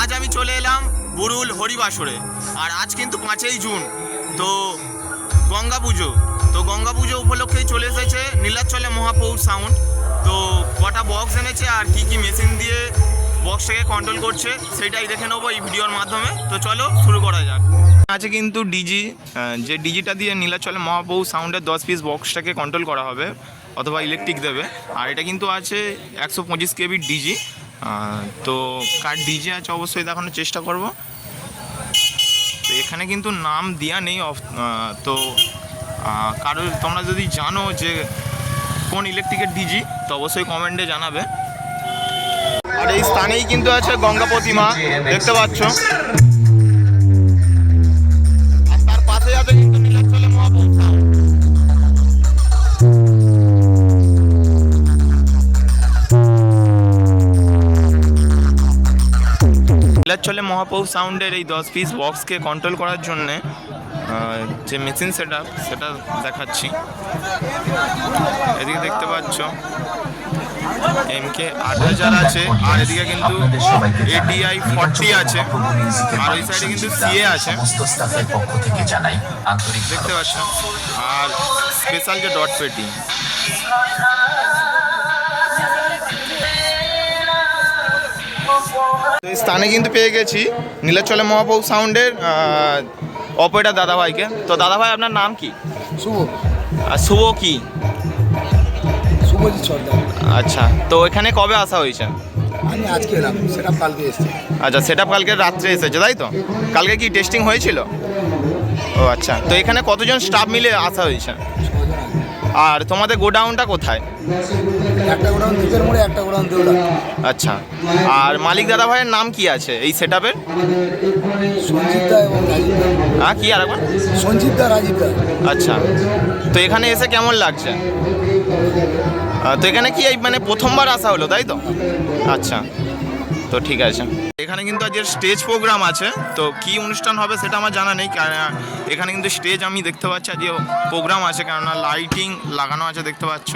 আজ আমি চলে এলাম বুরুল হরিবাসরে। আর আজ কিন্তু পাঁচই জুন, তো গঙ্গা পুজো। তো গঙ্গা পুজো উপলক্ষেই চলে এসেছে নীলাচলে মহাপৌর সাউন্ড তো কটা বক্স এনেছে আর কি কি মেশিন দিয়ে বক্সটাকে কন্ট্রোল করছে, সেটাই দেখে নেব এই ভিডিওর মাধ্যমে। তো চলো শুরু করা যাক। আছে কিন্তু ডিজি যে ডিজিটা দিয়ে নীলাচলে মহাপৌর সাউন্ডের দশ পিস বক্সটাকে কন্ট্রোল করা হবে, অথবা ইলেকট্রিক দেবে। আর এটা কিন্তু আছে একশো পঁচিশ কেবির ডিজি তো কার ডিজে আছে অবশ্যই দেখানোর চেষ্টা করব। তো এখানে কিন্তু নাম দেওয়া নেই তো কারও তোমরা যদি জানো যে কোন ইলেকট্রিকের ডিজি তো অবশ্যই কমেন্টে জানাবে। আর এই স্থানেই কিন্তু আছে গঙ্গা প্রতিমা, দেখতে পাচ্ছ? নীলাচলে মহাপৌর সাউন্ডের এই দশ পিস বক্সকে কন্ট্রোল করার জন্যে যে মেশিন সেট সেটা দেখাচ্ছি। এদিকে দেখতে পাচ্ছ এমকে আট হাজার আছে আর এদিকে কিন্তু এডিআই ফর্টি আছে আর ওই সাইডে কিন্তু সিএ আছে। পক্ষ থেকে জানাই আন্তরিক দেখতে পাচ্ছ আর স্পেশাল যে ডট পেটি তো এই স্থানে কিন্তু পেয়ে গেছি নীলাচলে মহাপৌর সাউন্ডের অপারেটার দাদাভাইকে। তো দাদাভাই আপনার নাম কি? শুভ। আর শুভ কি? শুভজিৎ সর্দার। আচ্ছা তো এখানে কবে আসা হয়েছে? আমি আজকে এলাম সেটা কালকে এসেছি। আচ্ছা সেটা কালকে রাত্রে এসেছে তাই তো? কালকে কি টেস্টিং হয়েছিল? ও আচ্ছা তো এখানে কতজন স্টাফ মিলে আসা হয়েছে। আর তোমাদের গোডাউনটা কোথায়? একটা গোডাউন দ্বীপের মোড়ে একটা গোডাউন আচ্ছা। আর মালিক দাদা ভাইয়ের নাম কি আছে এই সেট আপের সঞ্জিত দা এবং রাজীব দা। হ্যাঁ কি আর একবার? সঞ্জিত দা রাজীব দা। আচ্ছা। তো এখানে এসে কেমন লাগছে? আহ, তো এখানে কি এই মানে প্রথমবার আসা হলো তাই তো? আচ্ছা। তো ঠিক আছে। এখানে কিন্তু আজকের স্টেজ প্রোগ্রাম আছে, তো কি অনুষ্ঠান হবে সেটা আমার জানা নেই এখানে কিন্তু স্টেজ আমি দেখতে পাচ্ছি, আজকে প্রোগ্রাম আছে, কেননা লাইটিং লাগানো আছে দেখতে পাচ্ছ।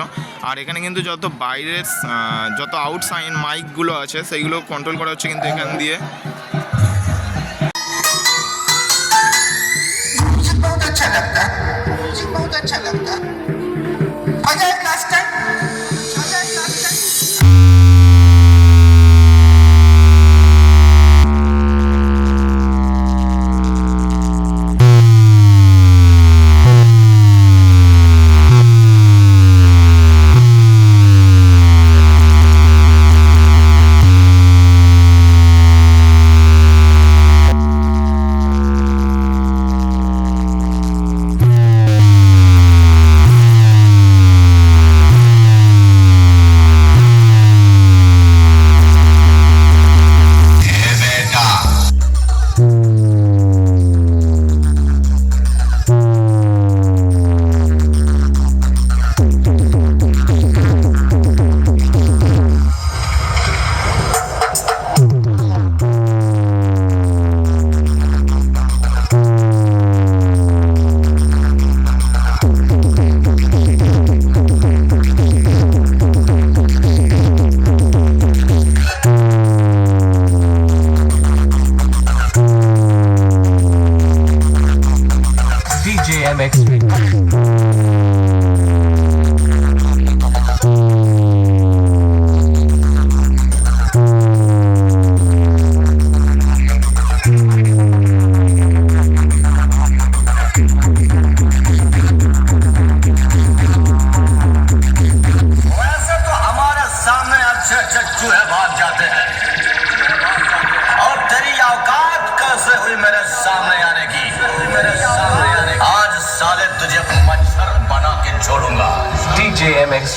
আর এখানে কিন্তু যত বাইরের যত আউটসাইড মাইকগুলো আছে, সেইগুলো কন্ট্রোল করা হচ্ছে কিন্তু এখান দিয়ে। तुझे मच्छर बना के छोड़ूँगा। D J M x